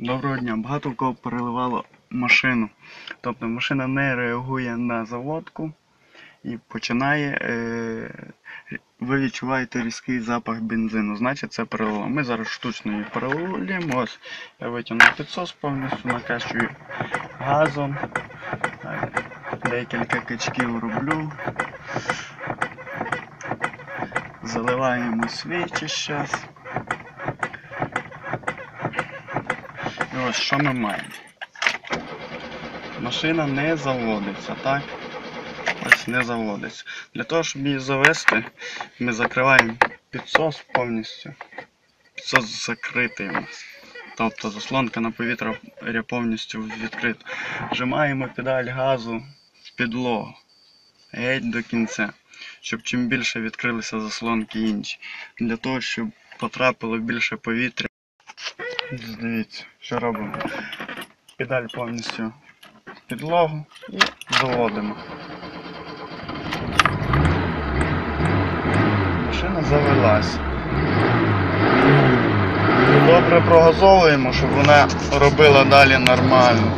Доброго дня. Багато в кого переливало машину. Тобто машина не реагує на заводку і починає. Е, ви відчуваєте різкий запах бензину. Значить це перелило. Ми зараз штучно її перелилємо. Ось я витягнув підсос повністю, накачую газом. Декілька качків роблю. Заливаємо свічі зараз. І ось що ми маємо. Машина не заводиться, так? Ось не заводиться. Для того, щоб її завести, ми закриваємо підсос повністю. Підсос закритий у нас. Тобто заслонка на повітря повністю відкрита. Вжимаємо педаль газу в підлогу. Геть до кінця. Щоб чим більше відкрилися заслонки інші. Для того, щоб потрапило більше повітря. Дивіться, що робимо. Педаль повністю в підлогу і заводимо. Машина завелась. Добре прогазовуємо, щоб вона робила далі нормально.